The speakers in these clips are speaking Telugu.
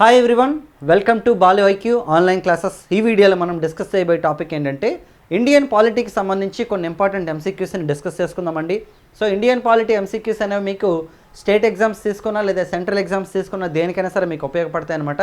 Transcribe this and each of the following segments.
Hi everyone welcome to Bali IQ online classes ఈ వీడియోలో మనం డిస్కస్ చేయబోయే టాపిక్ ఏంటంటే ఇండియన్ పాలిటీకి సంబంధించి కొన్ని ఇంపార్టెంట్ ఎంసీక్యూస్ని డిస్కస్ చేసుకుందామండి. సో ఇండియన్ పాలిటీ ఎంసీక్యూస్ అనేవి మీకు స్టేట్ ఎగ్జామ్స్ తీసుకున్నా లేదా సెంట్రల్ ఎగ్జామ్స్ తీసుకున్నా దేనికైనా సరే మీకు ఉపయోగపడతాయి అనమాట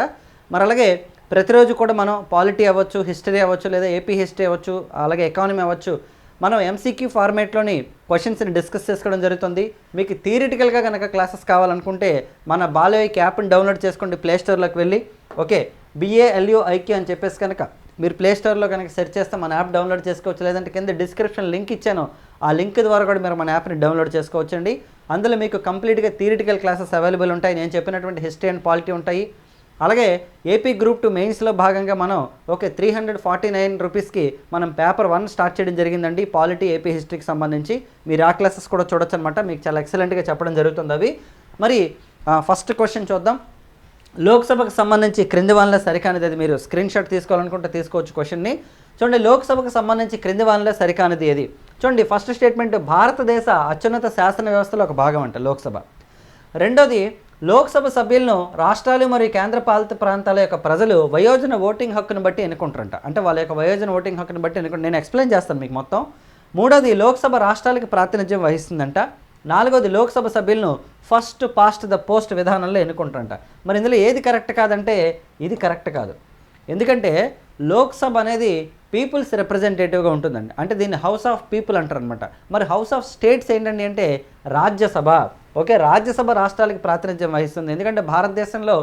మరి అలాగే ప్రతిరోజు కూడా మనం పాలిటీ అవ్వచ్చు హిస్టరీ అవ్వచ్చు లేదా ఏపీ హిస్టరీ అవ్వచ్చు అలాగే ఎకానమీ అవ్వచ్చు మనం ఎంసీక్యూ ఫార్మేట్లోని క్వశ్చన్స్ని డిస్కస్ చేసుకోవడం జరుగుతుంది. మీకు థియరిటికల్గా కనుక క్లాసెస్ కావాలనుకుంటే మన బాలయోకి యాప్ని డౌన్లోడ్ చేసుకోండి ప్లే స్టోర్లోకి వెళ్ళి. ఓకే బిఏఎల్యూ ఐక్యూ అని చెప్పేసి కనుక మీరు ప్లే స్టోర్లో కనుక సెర్చ్ చేస్తే మన యాప్ డౌన్లోడ్ చేసుకోవచ్చు. లేదంటే కింద డిస్క్రిప్షన్ లింక్ ఇచ్చాను. ఆ లింక్ ద్వారా కూడా మీరు మన యాప్ని డౌన్లోడ్ చేసుకోవచ్చండి. అందులో మీకు కంప్లీట్గా థియరిటికల్ క్లాసెస్ అవైలబుల్ ఉంటాయి. నేను చెప్పినటువంటి హిస్టరీ అండ్ పాలిటీ ఉంటాయి. అలాగే ఏపీ గ్రూప్ టూ మెయిన్స్లో భాగంగా మనం okay three hundred forty nine రూపీస్కి మనం పేపర్ వన్ స్టార్ట్ చేయడం జరిగిందండి. పాలిటీ ఏపీ హిస్టరీకి సంబంధించి. మీరు ఆ క్లాసెస్ కూడా చూడొచ్చు అనమాట మీకు చాలా ఎక్సలెంట్గా చెప్పడం జరుగుతుంది అవి. మరి ఫస్ట్ క్వశ్చన్ చూద్దాం. లోక్సభకు సంబంధించి క్రింది వానలో సరికానిది అది మీరు స్క్రీన్ షాట్ తీసుకోవాలనుకుంటే తీసుకోవచ్చు క్వశ్చన్ని చూడండి లోక్సభకు సంబంధించి క్రింది వానలో సరికానిది ఏది? చూడండి ఫస్ట్ స్టేట్మెంట్ భారతదేశ అత్యున్నత శాసన వ్యవస్థలో ఒక భాగం అంట లోక్సభ. రెండోది లోక్సభ సభ్యులను రాష్ట్రాలు మరియు కేంద్ర పాలిత ప్రాంతాల యొక్క ప్రజలు వయోజన ఓటింగ్ హక్కును బట్టి ఎన్నుకుంటారంట. అంటే వాళ్ళ యొక్క వయోజన ఓటింగ్ హక్కును బట్టి ఎన్నుకుంటారు నేను ఎక్స్ప్లెయిన్ చేస్తాను మీకు మొత్తం. మూడోది లోక్సభ రాష్ట్రాలకు ప్రాతినిధ్యం వహిస్తుందంట. నాలుగోది లోక్సభ సభ్యులను ఫస్ట్ పాస్ట్ ద పోస్ట్ విధానంలో ఎన్నుకుంటారంట. మరి ఇందులో ఏది కరెక్ట్ కాదంటే ఇది కరెక్ట్ కాదు. ఎందుకంటే లోక్సభ అనేది పీపుల్స్ రిప్రజెంటేటివ్గా ఉంటుందండి. అంటే దీన్ని హౌస్ ఆఫ్ పీపుల్ అంటారు అనమాట మరి హౌస్ ఆఫ్ స్టేట్స్ ఏంటండి అంటే రాజ్యసభ. ఓకే రాజ్యసభ రాష్ట్రాలకు ప్రాతినిధ్యం వహిస్తుంది. ఎందుకంటే భారతదేశంలో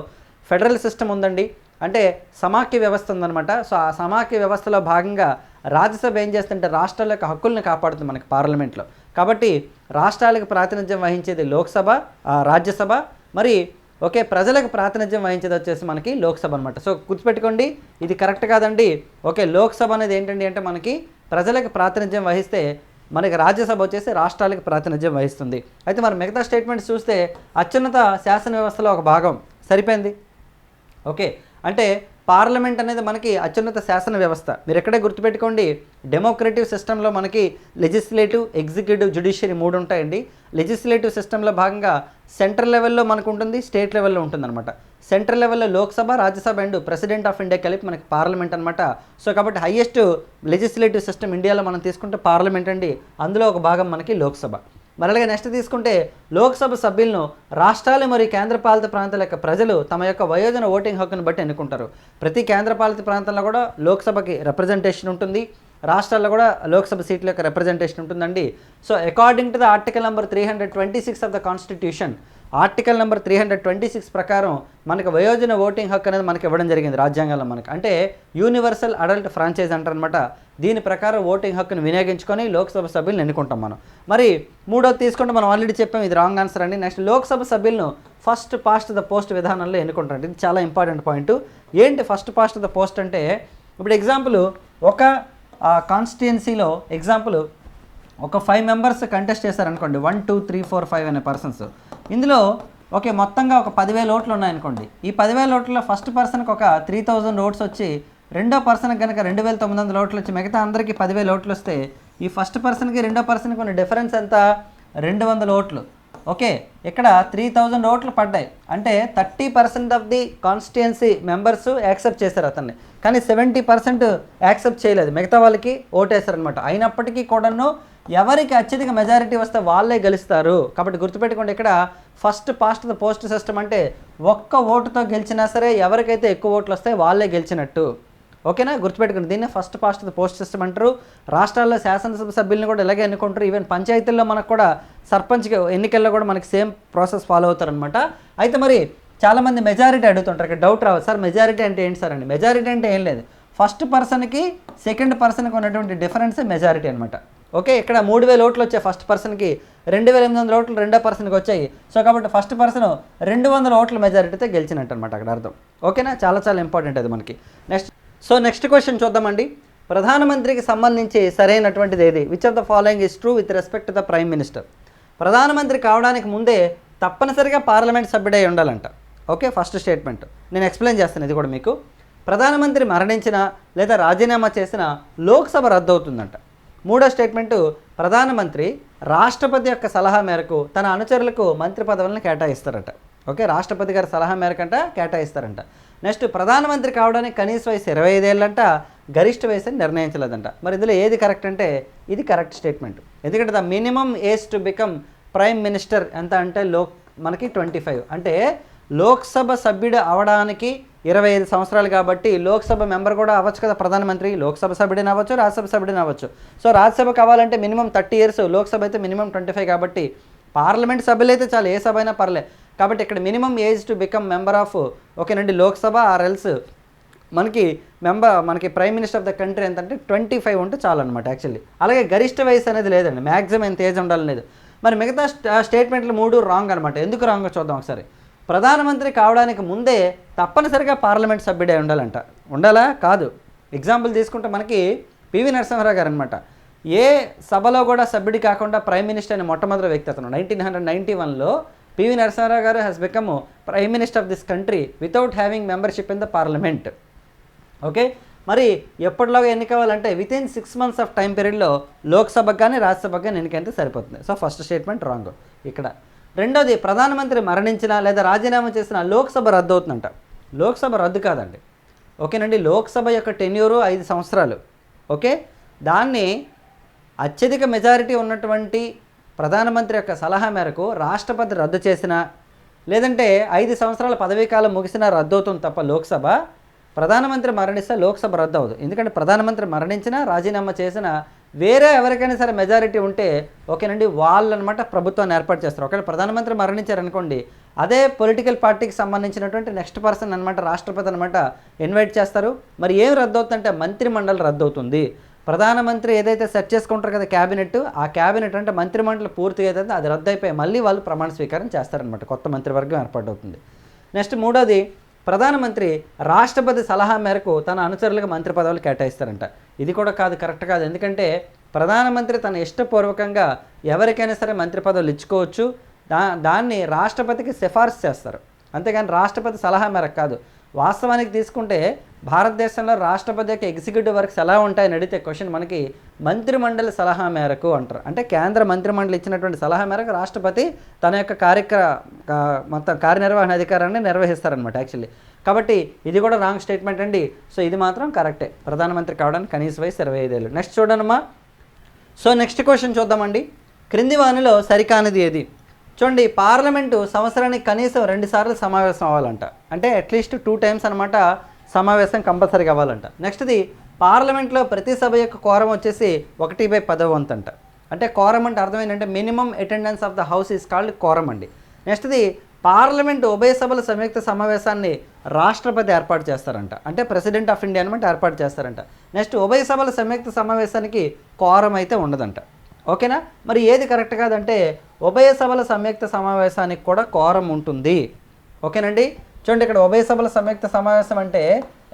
ఫెడరల్ సిస్టమ్ ఉందండి. అంటే సమాఖ్య వ్యవస్థ ఉందన్నమాట. సో ఆ సమాఖ్య వ్యవస్థలో భాగంగా రాజ్యసభ ఏం చేస్తుంటే రాష్ట్రాల యొక్క హక్కుల్ని కాపాడుతుంది మనకి పార్లమెంట్లో. కాబట్టి రాష్ట్రాలకు ప్రాతినిధ్యం వహించేది లోక్సభ ఆ, రాజ్యసభ. మరి ఓకే ప్రజలకు ప్రాతినిధ్యం వహించేది వచ్చేసి మనకి లోక్సభ అనమాట సో గుర్తుపెట్టుకోండి ఇది కరెక్ట్ కాదండి. ఓకే లోక్సభ అనేది ఏంటండి అంటే మనకి ప్రజలకు ప్రాతినిధ్యం వహిస్తే మనకి రాజ్యసభ వచ్చేసి రాష్ట్రాలకు ప్రాతినిధ్యం వహిస్తుంది. అయితే మరి మిగతా స్టేట్మెంట్స్ చూస్తే అత్యున్నత శాసన వ్యవస్థలో ఒక భాగం సరిపోయింది. ఓకే. అంటే పార్లమెంట్ అనేది మనకి అత్యున్నత శాసన వ్యవస్థ. మీరు ఎక్కడే గుర్తుపెట్టుకోండి డెమోక్రటివ్ సిస్టంలో మనకి లెజిస్లేటివ్ ఎగ్జిక్యూటివ్ జుడిషియరీ మూడు ఉంటాయండి లెజిస్లేటివ్ సిస్టంలో భాగంగా సెంట్రల్ లెవెల్లో మనకు ఉంటుంది స్టేట్ లెవెల్లో ఉంటుందన్నమాట. సెంట్రల్ లెవెల్లో Lok Sabha Rajya Sabha and president of India కలిపి మనకి పార్లమెంట్ అనమాట సో కాబట్టి హైయెస్ట్ లెజిస్లేటివ్ సిస్టమ్ ఇండియాలో మనం తీసుకుంటే పార్లమెంట్ అండి. అందులో ఒక భాగం మనకి లోక్సభ. మరలగా నెక్స్ట్ తీసుకుంటే లోక్సభ సభ్యులను రాష్ట్రాలు మరియు కేంద్రపాలిత ప్రాంతాల యొక్క ప్రజలు తమ యొక్క వయోజన ఓటింగ్ హక్కును బట్టి ఎన్నుకుంటారు. ప్రతి కేంద్రపాలిత ప్రాంతంలో కూడా లోక్సభకి రిప్రజెంటేషన్ ఉంటుంది. రాష్ట్రాల్లో కూడా లోక్సభ సీట్ల యొక్క రిప్రజెంటేషన్ ఉంటుందండి. So according to the article number three hundred twenty six of the constitution article number three hundred twenty six ప్రకారం మనకి వయోజన ఓటింగ్ హక్కు అనేది మనకి ఇవ్వడం జరిగింది రాజ్యాంగంలో మనకి. అంటే యూనివర్సల్ అడల్ట్ ఫ్రాంచైజ్ అంటారనమాట దీని ప్రకారం ఓటింగ్ హక్కును వినియోగించుకొని లోక్సభ సభ్యులను ఎన్నుకుంటాం మనం. మరి మూడోది తీసుకుంటే మనం ఆల్రెడీ చెప్పాం ఇది రాంగ్ ఆన్సర్ అండి. నెక్స్ట్ లోక్సభ సభ్యులను ఫస్ట్ పాస్ట్ ద పోస్ట్ విధానంలో ఎన్నుకుంటారు ఇది చాలా ఇంపార్టెంట్ పాయింట్ ఏంటి ఫస్ట్ పాస్ట్ ద పోస్ట్ అంటే ఇప్పుడు ఎగ్జాంపుల్ ఒక కాన్స్టిట్యున్సీలో ఎగ్జాంపుల్ ఒక ఫైవ్ మెంబర్స్ కంటెస్ట్ చేశారనుకోండి. One two three four five అనే పర్సన్స్ ఇందులో ఓకే మొత్తంగా ఒక పదివేల ఓట్లు ఉన్నాయనుకోండి. ఈ పదివేల ఓట్లలో ఫస్ట్ పర్సన్కి ఒక త్రీ థౌజండ్ ఓట్స్ వచ్చి రెండో పర్సన్కి కనుక రెండు వేల తొమ్మిది వందల ఓట్లు వచ్చి మిగతా అందరికీ పదివేల ఓట్లు వస్తే ఈ ఫస్ట్ పర్సన్కి రెండో పర్సన్కి ఉన్న డిఫరెన్స్ ఎంత? రెండు వందల ఓట్లు. ఓకే ఇక్కడ త్రీ థౌజండ్ ఓట్లు పడ్డాయి. అంటే thirty percent of the constituency members accept చేశారు అతన్ని. కానీ సెవెంటీ పర్సెంట్ యాక్సెప్ట్ చేయలేదు. మిగతా వాళ్ళకి ఓటేశారనమాట అయినప్పటికీ కూడాను ఎవరికి అత్యధిక మెజారిటీ వస్తే వాళ్ళే గెలుస్తారు. కాబట్టి గుర్తుపెట్టుకోండి ఇక్కడ first past the post system అంటే ఒక్క ఓటుతో గెలిచినా సరే ఎవరికైతే ఎక్కువ ఓట్లు వస్తాయి వాళ్ళే గెలిచినట్టు. ఓకేనా? గుర్తుపెట్టుకోండి. దీన్ని ఫస్ట్ పాస్ట్ పోస్ట్ సిస్టమ్ అంటారు. రాష్ట్రాల్లో శాసనసభ సభ్యులను కూడా ఇలాగే ఎన్నుకుంటారు. ఈవెన్ పంచాయతీల్లో మనకు కూడా సర్పంచ్ ఎన్నికల్లో కూడా మనకి సేమ్ ప్రాసెస్ ఫాలో అవుతారనమాట అయితే మరి చాలామంది మెజారిటీ అడుగుతుంటారు. ఇక్కడ డౌట్ రావాలి సార్ మెజారిటీ అంటే ఏంటి సార్ అండి? మెజారిటీ అంటే ఏం లేదు. ఫస్ట్ పర్సన్కి సెకండ్ పర్సన్కి ఉన్నటువంటి డిఫరెన్స్ మెజారిటీ అనమాట ఓకే ఇక్కడ మూడు వేల ఓట్లు వచ్చాయి ఫస్ట్ పర్సన్కి రెండు వేల ఎనిమిది వందల ఓట్లు రెండో పర్సన్కి వచ్చాయి. సో కాబట్టి ఫస్ట్ పర్సన్ రెండు వందల ఓట్ల మెజారిటీతో గెలిచినట్టు అనమాట అక్కడ అర్థం. ఓకేనా చాలా చాలా ఇంపార్టెంట్ అది మనకి. నెక్స్ట్ సో నెక్స్ట్ క్వశ్చన్ చూద్దామండి. ప్రధానమంత్రికి సంబంధించి సరైనటువంటిది ఏది? Which of the following is true with respect to the prime minister ప్రధానమంత్రి కావడానికి ముందే తప్పనిసరిగా పార్లమెంట్ సభ్యుడై ఉండాలంట. ఓకే ఫస్ట్ స్టేట్మెంట్ నేను ఎక్స్ప్లెయిన్ చేస్తాను ఇది కూడా మీకు. ప్రధానమంత్రి మరణించిన లేదా రాజీనామా చేసిన లోక్సభ రద్దు అవుతుందంట మూడో స్టేట్మెంటు ప్రధానమంత్రి రాష్ట్రపతి యొక్క సలహా మేరకు తన అనుచరులకు మంత్రి పదవులను కేటాయిస్తారట. ఓకే రాష్ట్రపతి గారి సలహా మేరకంట కేటాయిస్తారంట. నెక్స్ట్ ప్రధానమంత్రి కావడానికి కనీస వయసు ఇరవై ఐదేళ్ళంట గరిష్ట వయసు అని నిర్ణయించలేదంట. మరి ఇందులో ఏది కరెక్ట్ అంటే ఇది కరెక్ట్ స్టేట్మెంట్. ఎందుకంటే the minimum age to become prime minister ఎంత అంటే లో మనకి ట్వంటీ ఫైవ్. అంటే లోక్సభ సభ్యుడు అవడానికి ఇరవై ఐదు సంవత్సరాలు కాబట్టి లోక్సభ మెంబర్ కూడా అవ్వచ్చు కదా ప్రధానమంత్రి. లోక్సభ సభ్యుడిని అవ్వచ్చు రాజ్యసభ సభ్యుడిని అవ్వచ్చు. సో రాజ్యసభ కావాలంటే మినిమం థర్టీ ఇయర్స్ లోక్సభ అయితే మినిమం ట్వంటీ ఫైవ్ కాబట్టి పార్లమెంట్ సభ్యులు అయితే చాలు ఏ సభ అయినా పర్లేదు కాబట్టి ఇక్కడ minimum age to become member of ఓకేనండి లోక్సభ ఆర్ ఎల్స్ మనకి మెంబర్ మనకి prime minister of the country ఎంతంటే ట్వంటీ ఫైవ్ ఉంటే చాలు అనమాట యాక్చువల్లీ. అలాగే గరిష్ట వయసు అనేది లేదండి మ్యాక్సిమం ఎంత ఏజ్ ఉండాలని లేదు. మరి మిగతా స్ట- స్టేట్మెంట్లు మూడు రాంగ్ అనమాట ఎందుకు రాంగ్ చూద్దాం ఒకసారి. ప్రధానమంత్రి కావడానికి ముందే తప్పనిసరిగా పార్లమెంట్ సభ్యుడే ఉండాలంట. ఉండాలా? కాదు. ఎగ్జాంపుల్ తీసుకుంటే మనకి పివి నరసింహారావు గారు అనమాట ఏ సభలో కూడా సభ్యుడి కాకుండా ప్రైమ్ మినిస్టర్ అనే మొట్టమొదటి వ్యక్తి అతను. నైన్టీన్ హండ్రెడ్ నైంటీ వన్లో P V Narasimha Rao garu has become prime minister of this country without having membership in the parliament okay మరి ఎప్పటిలాగా ఎన్నికవ్వాలంటే within six months of time పీరియడ్లో లోక్సభకు కానీ రాజ్యసభకు కానీ ఎన్నికైతే సరిపోతుంది. సో ఫస్ట్ స్టేట్మెంట్ రాంగ్ ఇక్కడ. రెండోది ప్రధానమంత్రి మరణించిన లేదా రాజీనామా చేసిన లోక్సభ రద్దు అవుతుందంట లోక్సభ రద్దు కాదండి. ఓకేనండి? లోక్సభ యొక్క టెన్యూరు ఐదు సంవత్సరాలు. ఓకే? దాన్ని అత్యధిక మెజారిటీ ఉన్నటువంటి ప్రధానమంత్రి యొక్క సలహా మేరకు రాష్ట్రపతి రద్దు చేసిన లేదంటే ఐదు సంవత్సరాల పదవీ కాలం ముగిసినా రద్దు అవుతుంది తప్ప లోక్సభ ప్రధానమంత్రి మరణిస్తే లోక్సభ రద్దు అవ్వదు ఎందుకంటే ప్రధానమంత్రి మరణించినా రాజీనామా చేసిన వేరే ఎవరికైనా సరే మెజారిటీ ఉంటే ఓకేనండి వాళ్ళనమాట ప్రభుత్వాన్ని ఏర్పాటు చేస్తారు. ఒకవేళ ప్రధానమంత్రి మరణించారనుకోండి అదే పొలిటికల్ పార్టీకి సంబంధించినటువంటి నెక్స్ట్ పర్సన్ అనమాట రాష్ట్రపతి అనమాట ఇన్వైట్ చేస్తారు. మరి ఏం రద్దు అవుతుందంటే మంత్రిమండలి రద్దు అవుతుంది ప్రధానమంత్రి ఏదైతే సెట్ చేసుకుంటారు కదా క్యాబినెట్ ఆ క్యాబినెట్ అంటే మంత్రిమండలి పూర్తిగా ఏదైతే అది రద్దయిపోయి మళ్ళీ వాళ్ళు ప్రమాణ స్వీకారం చేస్తారనమాట కొత్త మంత్రివర్గం ఏర్పాటవుతుంది నెక్స్ట్ మూడోది ప్రధానమంత్రి రాష్ట్రపతి సలహా మేరకు తన అనుచరులకు మంత్రి పదవులు కేటాయిస్తారంట. ఇది కూడా కాదు కరెక్ట్ కాదు. ఎందుకంటే ప్రధానమంత్రి తన ఇష్టపూర్వకంగా ఎవరికైనా సరే మంత్రి పదవులు ఇచ్చుకోవచ్చు. దా దాన్ని రాష్ట్రపతికి సిఫార్సు చేస్తారు. అంతేగాని రాష్ట్రపతి సలహా మేరకు కాదు. వాస్తవానికి తీసుకుంటే భారతదేశంలో రాష్ట్రపతి యొక్క ఎగ్జిక్యూటివ్ వర్క్స్ ఎలా ఉంటాయని అడిగితే క్వశ్చన్ మనకి మంత్రిమండలి సలహా మేరకు అంటారు. అంటే కేంద్ర మంత్రిమండలి ఇచ్చినటువంటి సలహా మేరకు రాష్ట్రపతి తన యొక్క కార్యక్ర మొత్తం కార్యనిర్వహణ అధికారాన్ని నిర్వహిస్తారనమాట యాక్చువల్లీ. కాబట్టి ఇది కూడా రాంగ్ స్టేట్మెంట్ అండి. సో ఇది మాత్రం కరెక్టే. ప్రధానమంత్రి కావడానికి కనీస వయసు ఇరవై ఐదేళ్ళు. నెక్స్ట్ చూడనమ్మా సో నెక్స్ట్ క్వశ్చన్ చూద్దామండి. క్రింది వానిలో సరికానిది ఏది? చూడండి పార్లమెంటు సంవత్సరానికి కనీసం రెండు సార్లు సమావేశం అవ్వాలంట. అంటే అట్లీస్ట్ టూ టైమ్స్ అనమాట సమావేశం కంపల్సరీగా అవ్వాలంట. నెక్స్ట్ది పార్లమెంట్లో ప్రతి సభ యొక్క కోరం వచ్చేసి ఒకటి బై పదవ వంతు అంట అంటే కోరం అంటే అర్థం ఏంటంటే minimum attendance of the house is called quorum అండి. నెక్స్ట్ది పార్లమెంట్ ఉభయ సభల సంయుక్త సమావేశాన్ని రాష్ట్రపతి ఏర్పాటు చేస్తారంట. అంటే ప్రెసిడెంట్ ఆఫ్ ఇండియా అనమాట ఏర్పాటు చేస్తారంట. నెక్స్ట్ ఉభయ సభల సంయుక్త సమావేశానికి కోరం అయితే ఉండదంట. ఓకేనా? మరి ఏది కరెక్ట్ కాదంటే ఉభయ సభల సంయుక్త సమావేశానికి కూడా కోరం ఉంటుంది. ఓకేనండి? చూడండి ఇక్కడ ఉభయ సభల సంయుక్త సమావేశం అంటే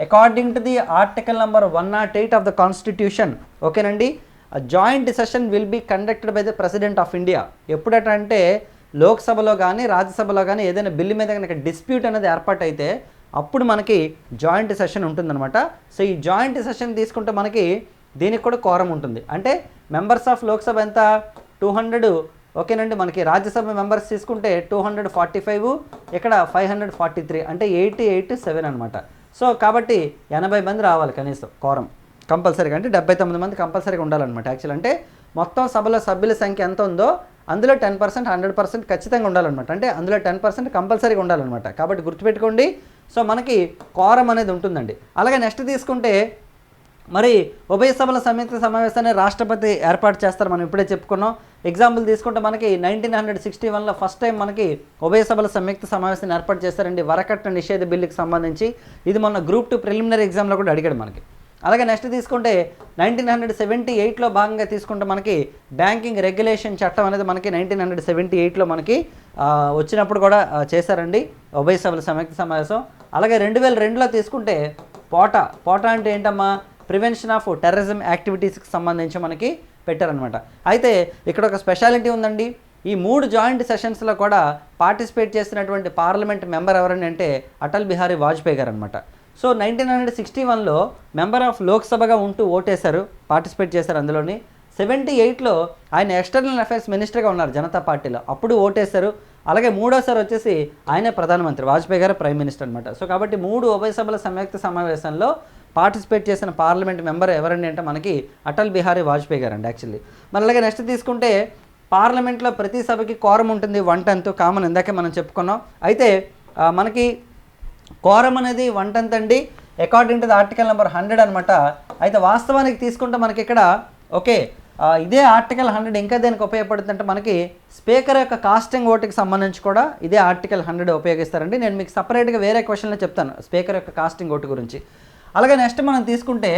according to the article number one not eight of the constitution ఓకేనండి? Joint session will be conducted by the president of India ఎప్పుడట అంటే లోక్సభలో కానీ రాజ్యసభలో కానీ ఏదైనా బిల్లు మీద కనుక డిస్ప్యూట్ అనేది ఏర్పాటైతే అప్పుడు మనకి జాయింట్ సెషన్ ఉంటుందన్నమాట. సో ఈ జాయింట్ సెషన్ తీసుకుంటే మనకి దీనికి కూడా కోరం ఉంటుంది. అంటే మెంబర్స్ ఆఫ్ లోక్సభ ఎంత? Two hundred. ఓకేనండి మనకి రాజ్యసభ మెంబర్స్ తీసుకుంటే టూ హండ్రెడ్ ఫార్టీ ఫైవ్ ఇక్కడ ఫైవ్ హండ్రెడ్ ఫార్టీ త్రీ అంటే ఎయిటీ ఎయిట్ సెవెన్ అనమాట సో కాబట్టి ఎనభై మంది రావాలి కనీసం కోరం కంపల్సరీగా అంటే డెబ్బై తొమ్మిది మంది కంపల్సరీగా ఉండాలన్నమాట. యాక్చువల్ అంటే మొత్తం సభలో సభ్యుల సంఖ్య ఎంత ఉందో అందులో టెన్ పర్సెంట్ హండ్రెడ్ పర్సెంట్ ఖచ్చితంగా ఉండాలన్నమాట. అంటే అందులో టెన్ పర్సెంట్ కంపల్సరీగా ఉండాలన్నమాట. కాబట్టి గుర్తుపెట్టుకోండి. సో మనకి కోరం అనేది ఉంటుందండి. అలాగే నెక్స్ట్ తీసుకుంటే మరి ఉభయ సభల సంయుక్త సమావేశాన్ని రాష్ట్రపతి ఏర్పాటు చేస్తారు. మనం ఇప్పుడే చెప్పుకున్నాం. ఎగ్జాంపుల్ తీసుకుంటే మనకి నైన్టీన్ హండ్రెడ్ సిక్స్టీ వన్లో ఫస్ట్ టైం మనకి ఉభయ సభల సంయుక్త సమావేశాన్ని ఏర్పాటు చేస్తారండి వరకట్న నిషేధ బిల్లుకి సంబంధించి. ఇది మొన్న గ్రూప్ టూ ప్రిలిమినరీ ఎగ్జామ్లో కూడా అడిగాడు మనకి. అలాగే నెక్స్ట్ తీసుకుంటే నైన్టీన్ హండ్రెడ్ సెవెంటీ ఎయిట్లో భాగంగా తీసుకుంటే మనకి బ్యాంకింగ్ రెగ్యులేషన్ చట్టం అనేది మనకి నైన్టీన్ హండ్రెడ్ సెవెంటీ ఎయిట్లో మనకి వచ్చినప్పుడు కూడా చేశారండి ఉభయ సభల సంయుక్త సమావేశం. అలాగే రెండు వేల రెండులో తీసుకుంటే పోటా. పోటా అంటే ఏంటమ్మా? ప్రివెన్షన్ ఆఫ్ టెర్రరిజం యాక్టివిటీస్కి సంబంధించి మనకి పెట్టారనమాట అయితే ఇక్కడ ఒక స్పెషాలిటీ ఉందండి. ఈ మూడు జాయింట్ సెషన్స్లో కూడా పార్టిసిపేట్ చేసినటువంటి పార్లమెంట్ మెంబర్ ఎవరని అంటే అటల్ బిహారీ వాజ్పేయి గారు అనమాట సో నైన్టీన్ హండ్రెడ్ సిక్స్టీ వన్లో మెంబర్ ఆఫ్ లోక్సభగా ఉంటూ ఓటేశారు పార్టిసిపేట్ చేశారు అందులోని. సెవెంటీ ఎయిట్లో ఆయన ఎక్స్టర్నల్ అఫైర్స్ మినిస్టర్గా ఉన్నారు జనతా పార్టీలో. అప్పుడు ఓటేశారు. అలాగే మూడోసారి వచ్చేసి ఆయనే ప్రధానమంత్రి వాజ్పేయి గారు ప్రైమ్ మినిస్టర్ అనమాట సో కాబట్టి మూడు ఉభయ సభల సంయుక్త సమావేశంలో పార్టిసిపేట్ చేసిన పార్లమెంట్ మెంబర్ ఎవరండి అంటే మనకి అటల్ బిహారీ వాజ్పేయి గారు అండి యాక్చువల్లీ మరి అలాగే నెక్స్ట్ తీసుకుంటే పార్లమెంట్లో ప్రతి సభకి కోరం ఉంటుంది వన్ టెన్త్ కామన్ ఇందాకే మనం చెప్పుకున్నాం. అయితే మనకి కోరం అనేది వన్ టెన్త్ అండి. According to the article number hundred అనమాట అయితే వాస్తవానికి తీసుకుంటే మనకి ఇక్కడ ఓకే ఇదే ఆర్టికల్ హండ్రెడ్ ఇంకా దేనికి ఉపయోగపడుతుంది అంటే మనకి స్పీకర్ యొక్క కాస్టింగ్ ఓటుకి సంబంధించి కూడా ఇదే ఆర్టికల్ హండ్రెడ్ ఉపయోగిస్తారండి. నేను మీకు సపరేట్గా వేరే క్వశ్చన్లో చెప్తాను స్పీకర్ యొక్క కాస్టింగ్ ఓటు గురించి. అలాగే నెక్స్ట్ మనం తీసుకుంటే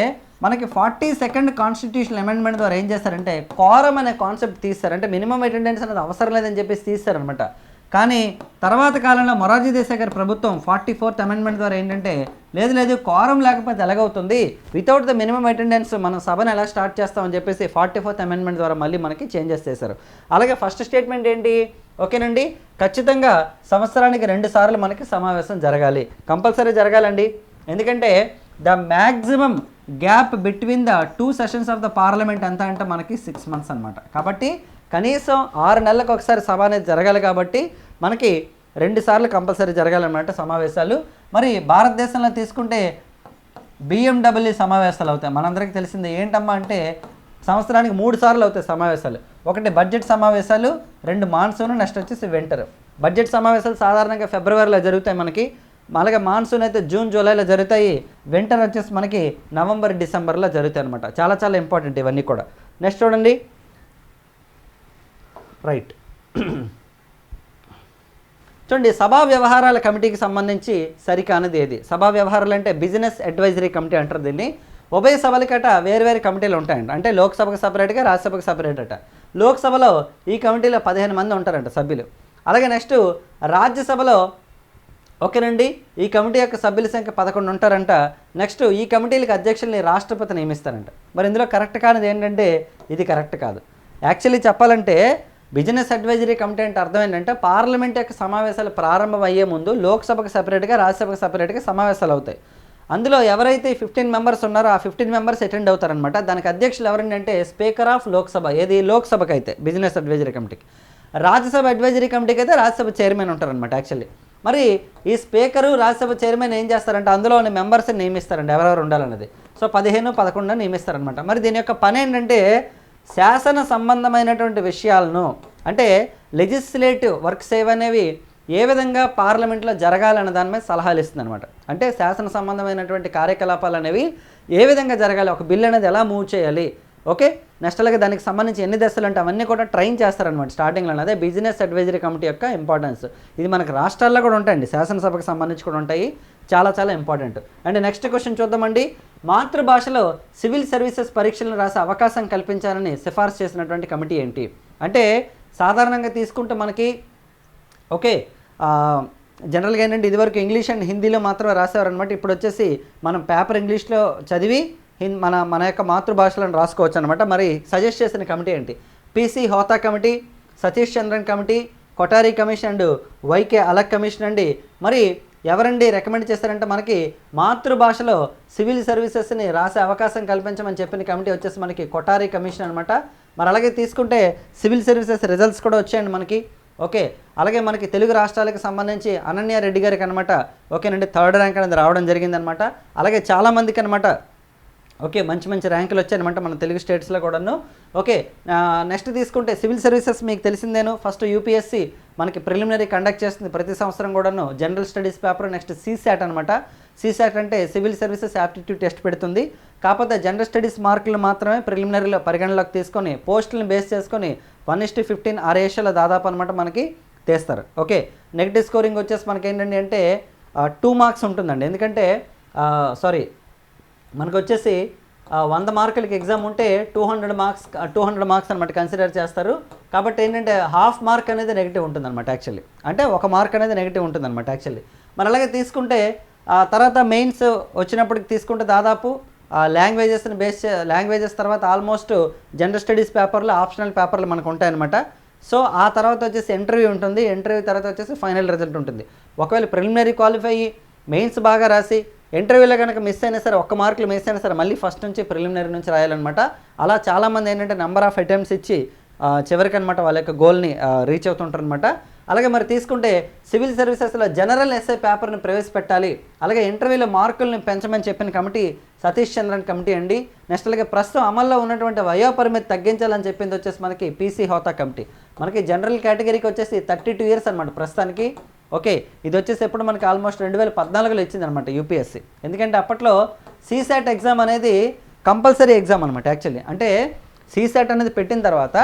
మనకి ఫార్టీ సెకండ్ కాన్స్టిట్యూషన్ అమెండ్మెంట్ ద్వారా ఏం చేస్తారంటే కోరం అనే కాన్సెప్ట్ తీస్తారు. అంటే మినిమం అటెండెన్స్ అనేది అవసరం లేదని చెప్పేసి తీస్తారనమాట కానీ తర్వాత కాలంలో మొరార్జీ దేశాయ్ గారి ప్రభుత్వం ఫార్టీ ఫోర్త్ అమెండ్మెంట్ ద్వారా ఏంటంటే లేదు లేదు కోరం లేకపోతే ఎలాగవుతుంది? వితౌట్ ద మినిమం అటెండెన్స్ మనం సభను ఎలా స్టార్ట్ చేస్తామని చెప్పేసి ఫార్టీ ఫోర్త్ అమెండ్మెంట్ ద్వారా మళ్ళీ మనకి చేంజెస్ చేశారు. అలాగే ఫస్ట్ స్టేట్మెంట్ ఏంటి? ఓకేనండి. ఖచ్చితంగా సంవత్సరానికి రెండు సార్లు మనకి సమావేశం జరగాలి. కంపల్సరీ జరగాలండి. ఎందుకంటే the maximum gap between the two sessions of the parliament ఎంత అంటే మనకి సిక్స్ మంత్స్ అనమాట కాబట్టి కనీసం ఆరు నెలలకు ఒకసారి సభ అనేది జరగాలి కాబట్టి మనకి రెండు సార్లు కంపల్సరీ జరగాలన్నమాట సమావేశాలు. మరి భారతదేశంలో తీసుకుంటే బిఎండబ్ల్యూ సమావేశాలు అవుతాయి. మనందరికీ తెలిసింది ఏంటమ్మా అంటే సంవత్సరానికి మూడు సార్లు అవుతాయి సమావేశాలు. ఒకటి బడ్జెట్ సమావేశాలు రెండు మాన్సూన్ నెక్స్ట్ వచ్చేసి వింటర్. బడ్జెట్ సమావేశాలు సాధారణంగా ఫిబ్రవరిలో జరుగుతాయి మనకి. అలాగే మాన్సూన్ అయితే జూన్ జూలైలో జరుగుతాయి. వింటర్ వచ్చేసి మనకి నవంబర్ డిసెంబర్లో జరుగుతాయి అనమాట చాలా చాలా ఇంపార్టెంట్ ఇవన్నీ కూడా. నెక్స్ట్ చూడండి. రైట్. చూడండి సభా వ్యవహారాల కమిటీకి సంబంధించి సరికానది ఏది? సభా వ్యవహారాలు అంటే బిజినెస్ అడ్వైజరీ కమిటీ అంటారు దీన్ని. ఉభయ సభలకట వేరు వేరు కమిటీలు ఉంటాయంట. అంటే లోక్సభకు సపరేట్గా రాజ్యసభకు సపరేట్ అట లోక్సభలో ఈ కమిటీలో పదిహేను మంది ఉంటారంట సభ్యులు. అలాగే నెక్స్ట్ రాజ్యసభలో ఓకేనండి. ఈ కమిటీ యొక్క సభ్యుల సంఖ్య పదకొండు ఉంటారంట. నెక్స్ట్ ఈ కమిటీలకు అధ్యక్షుల్ని రాష్ట్రపతి నియమిస్తారంట. మరి ఇందులో కరెక్ట్ కానిది ఏంటంటే ఇది కరెక్ట్ కాదు. యాక్చువల్లీ చెప్పాలంటే బిజినెస్ అడ్వైజరీ కమిటీ అంటే అర్థం ఏంటంటే పార్లమెంట్ యొక్క సమావేశాలు ప్రారంభం అయ్యే ముందు లోక్సభకు సపరేట్గా రాజ్యసభకు సపరేట్గా సమావేశాలు అవుతాయి. అందులో ఎవరైతే ఫిఫ్టీన్ మెంబర్స్ ఉన్నారో ఆ ఫిఫ్టీన్ మెంబర్స్ అటెండ్ అవుతారనమాట దానికి అధ్యక్షులు ఎవరంటే స్పీకర్ ఆఫ్ లోక్సభ ఏది? లోక్సభకి అయితే బిజినెస్ అడ్వైజరీ కమిటీకి. రాజ్యసభ అడ్వైజరీ కమిటీకి అయితే రాజ్యసభ చైర్మన్ ఉంటారనమాట యాక్చువల్లీ. మరి ఈ స్పీకరు రాజ్యసభ చైర్మన్ ఏం చేస్తారంటే అందులోని మెంబర్స్ని నియమిస్తారండి ఎవరెవరు ఉండాలన్నది. సో పదిహేను పదకొండు నియమిస్తారనమాట మరి దీని యొక్క పని ఏంటంటే శాసన సంబంధమైనటువంటి విషయాలను అంటే లెజిస్లేటివ్ వర్క్స్ ఏవనేవి ఏ విధంగా పార్లమెంట్లో జరగాలన్న దాని మీద సలహాలు ఇస్తుంది అనమాట అంటే శాసన సంబంధమైనటువంటి కార్యకలాపాలు అనేవి ఏ విధంగా జరగాలి ఒక బిల్ అనేది ఎలా మూవ్ చేయాలి ఓకే? నెక్స్ట్ అలాగే దానికి సంబంధించి ఎన్ని దశలు అంటే అవన్నీ కూడా ట్రైన్ చేస్తారనమాట స్టార్టింగ్లో అదే బిజినెస్ అడ్వైజరీ కమిటీ యొక్క ఇంపార్టెన్స్ ఇది మనకు రాష్ట్రాల్లో కూడా ఉంటాయండి. శాసనసభకు సంబంధించి కూడా ఉంటాయి. చాలా చాలా ఇంపార్టెంట్ అండ్ నెక్స్ట్ క్వశ్చన్ చూద్దామండి. మాతృభాషలో సివిల్ సర్వీసెస్ పరీక్షలను రాసే అవకాశం కల్పించాలని సిఫార్సు చేసినటువంటి కమిటీ ఏంటి? అంటే సాధారణంగా తీసుకుంటే మనకి ఓకే జనరల్గా ఏంటంటే ఇదివరకు ఇంగ్లీష్ అండ్ హిందీలో మాత్రమే రాసేవారనమాట ఇప్పుడు వచ్చేసి మనం పేపర్ ఇంగ్లీష్లో చదివి మన మన యొక్క మాతృభాషలను రాసుకోవచ్చు అనమాట మరి సజెస్ట్ చేసిన కమిటీ ఏంటి? PC Hota committee Satish Chandran committee Kothari commission and YK Alagh commission అండి. మరి ఎవరండి రికమెండ్ చేస్తారంటే మనకి మాతృభాషలో సివిల్ సర్వీసెస్ని రాసే అవకాశం కల్పించమని చెప్పిన కమిటీ వచ్చేసి మనకి కొటారి కమిషన్ అనమాట మరి అలాగే తీసుకుంటే సివిల్ సర్వీసెస్ రిజల్ట్స్ కూడా వచ్చాయండి మనకి. ఓకే. అలాగే మనకి తెలుగు రాష్ట్రాలకు సంబంధించి అనన్య రెడ్డి గారికి అనమాట ఓకేనండి థర్డ్ ర్యాంక్ అనేది రావడం జరిగిందనమాట అలాగే చాలామందికి అనమాట ఓకే మంచి మంచి ర్యాంకులు వచ్చాయనమాట మన తెలుగు స్టేట్స్లో కూడాను. ఓకే నెక్స్ట్ తీసుకుంటే సివిల్ సర్వీసెస్ మీకు తెలిసిందేను. ఫస్ట్ యూపీఎస్సి మనకి ప్రిలిమినరీ కండక్ట్ చేస్తుంది ప్రతి సంవత్సరం కూడాను. General studies paper next CSAT అనమాట సీసాట్ అంటే సివిల్ సర్వీసెస్ యాప్టిట్యూడ్ టెస్ట్ పెడుతుంది. కాకపోతే జనరల్ స్టడీస్ మార్కులు మాత్రమే ప్రిలిమినరీలో పరిగణలోకి తీసుకొని పోస్టులను బేస్ చేసుకొని వన్ ఇస్టు ఫిఫ్టీన్ ఆ రేషియోలో దాదాపు అనమాట మనకి తీస్తారు. ఓకే నెగిటివ్ స్కోరింగ్ వచ్చేసి మనకి ఏంటండి అంటే టూ మార్క్స్ ఉంటుందండి. ఎందుకంటే సారీ మనకు వచ్చేసి వంద మార్కులకి ఎగ్జామ్ ఉంటే two hundred marks two hundred marks అనమాట కన్సిడర్ చేస్తారు. కాబట్టి ఏంటంటే హాఫ్ మార్క్ అనేది నెగిటివ్ ఉంటుందన్నమాట యాక్చువల్లీ. అంటే ఒక మార్క్ అనేది నెగిటివ్ ఉంటుందన్నమాట యాక్చువల్లీ. మరి అలాగే తీసుకుంటే ఆ తర్వాత మెయిన్స్ వచ్చినప్పటికి తీసుకుంటే దాదాపు లాంగ్వేజెస్ని బేస్ లాంగ్వేజెస్ తర్వాత ఆల్మోస్ట్ జనరల్ స్టడీస్ పేపర్లు ఆప్షనల్ పేపర్లు మనకు ఉంటాయన్నమాట సో ఆ తర్వాత వచ్చేసి ఇంటర్వ్యూ ఉంటుంది. ఇంటర్వ్యూ తర్వాత వచ్చేసి ఫైనల్ రిజల్ట్ ఉంటుంది. ఒకవేళ ప్రిలిమినరీ క్వాలిఫై అయ్యి మెయిన్స్ బాగా రాసి ఇంటర్వ్యూలో కనుక మిస్ అయినా సరే ఒక్క మార్కులు మిస్ అయినా సరే మళ్ళీ ఫస్ట్ నుంచి ప్రిలిమినరీ నుంచి రాయాలన్నమాట. అలా చాలామంది ఏంటంటే నెంబర్ ఆఫ్ అటెంప్ట్స్ ఇచ్చి చివరికి అనమాట వాళ్ళ యొక్క గోల్ని రీచ్ అవుతుంటారు అనమాట అలాగే మరి తీసుకుంటే సివిల్ సర్వీసెస్లో జనరల్ ఎస్ఐ పేపర్ని ప్రవేశపెట్టాలి అలాగే ఇంటర్వ్యూలో మార్కుల్ని పెంచమని చెప్పిన కమిటీ సతీష్ చంద్రన్ కమిటీ అండి. నెక్స్ట్ అలాగే ప్రస్తుతం అమల్లో ఉన్నటువంటి వయోపరిమితి తగ్గించాలని చెప్పింది వచ్చేసి మనకి పీసీ హోతా కమిటీ. మనకి జనరల్ కేటగిరీకి వచ్చేసి థర్టీ టూ ఇయర్స్ అనమాట ప్రస్తుతానికి. ఓకే ఇది వచ్చేసి ఎప్పుడు మనకి ఆల్మోస్ట్ రెండు వేల పద్నాలుగులో ఇచ్చిందనమాట యూపీఎస్సీ. ఎందుకంటే అప్పట్లో సీసాట్ ఎగ్జామ్ అనేది కంపల్సరీ ఎగ్జామ్ అనమాట యాక్చువల్లీ. అంటే సీసాట్ అనేది పెట్టిన తర్వాత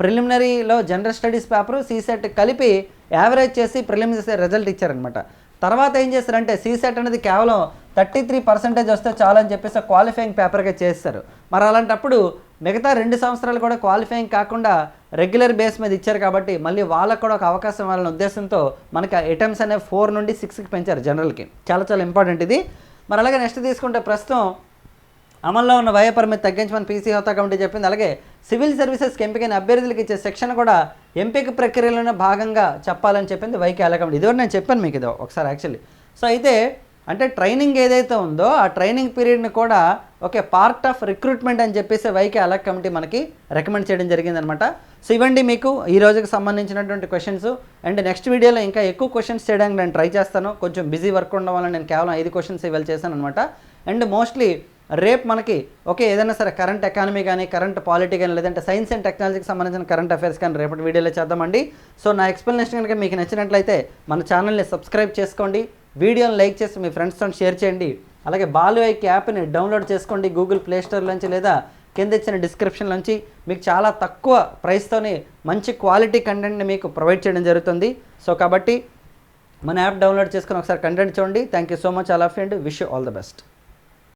ప్రిలిమినరీలో జనరల్ స్టడీస్ పేపర్ సీసెట్ కలిపి యావరేజ్ చేసి ప్రిలిమినరీ రిజల్ట్ ఇచ్చారనమాట తర్వాత ఏం చేస్తారంటే సీసెట్ అనేది కేవలం థర్టీ త్రీ పర్సెంటేజ్ వస్తే చాలని చెప్పేసి క్వాలిఫైయింగ్ పేపర్గా చేస్తారు. మరి అలాంటప్పుడు మిగతా రెండు సంవత్సరాలు కూడా క్వాలిఫైయింగ్ కాకుండా రెగ్యులర్ బేస్ మీద ఇచ్చారు కాబట్టి మళ్ళీ వాళ్ళకు కూడా ఒక అవకాశం ఇవ్వాలనే ఉద్దేశంతో మనకి ఐటమ్స్ అనేవి ఫోర్ నుండి సిక్స్కి పెంచారు జనరల్కి చాలా చాలా ఇంపార్టెంట్ ఇది. మరి అలాగే నెక్స్ట్ తీసుకుంటే ప్రస్తుతం అమల్లో ఉన్న వయ పరిమితి తగ్గించమని పీసీ హోతా కమిటీ చెప్పింది. అలాగే సివిల్ సర్వీసెస్కి ఎంపికైన అభ్యర్థులకు ఇచ్చే శిక్షణ కూడా ఎంపిక ప్రక్రియలోనే భాగంగా చెప్పాలని చెప్పింది వైకేల కమిటీ ఇది కూడా నేను చెప్పాను మీకు ఇది ఒకసారి యాక్చువల్లీ సో అయితే అంటే ట్రైనింగ్ ఏదైతే ఉందో ఆ ట్రైనింగ్ పీరియడ్ని కూడా ఓకే పార్ట్ ఆఫ్ రిక్రూట్మెంట్ అని చెప్పేసి వైకే అలక్ కమిటీ మనకి రికమెండ్ చేయడం జరిగిందనమాట. సో ఇవ్వండి మీకు ఈ రోజుకి సంబంధించినటువంటి క్వశ్చన్స్ అండ్ నెక్స్ట్ వీడియోలో ఇంకా ఎక్కువ క్వశ్చన్స్ చేయడానికి నేను ట్రై చేస్తాను. కొంచెం బిజీ వర్క్ ఉండడం వల్ల నేను కేవలం ఐదు క్వశ్చన్స్ ఇవాళ చేశాను అనమాట అండ్ మోస్ట్లీ రేపు మనకి ఓకే ఏదైనా సరే కరెంట్ ఎకానమీ కానీ కరెంట్ పాలిటీ కానీ లేదంటే సైన్స్ అండ్ టెక్నాలజీకి సంబంధించిన కరెంట్ అఫైర్స్ కానీ రేపటి వీడియోలో చేద్దామండి. సో నా ఎక్స్ప్లెనేషన్ కనుక మీకు నచ్చినట్లయితే మన ఛానల్ని సబ్స్క్రైబ్ చేసుకోండి. వీడియోని లైక్ చేసి మీ ఫ్రెండ్స్తో షేర్ చేయండి. అలాగే బాలు ఐక్ యాప్ని డౌన్లోడ్ చేసుకోండి గూగుల్ ప్లేస్టోర్ నుంచి లేదా కింద ఇచ్చిన డిస్క్రిప్షన్ నుంచి మీకు చాలా తక్కువ ప్రైస్తోని మంచి క్వాలిటీ కంటెంట్ని మీకు ప్రొవైడ్ చేయడం జరుగుతుంది. సో కాబట్టి మన యాప్ డౌన్లోడ్ చేసుకుని ఒకసారి కంటెంట్ చూడండి. Thank you so much all of and wish all the best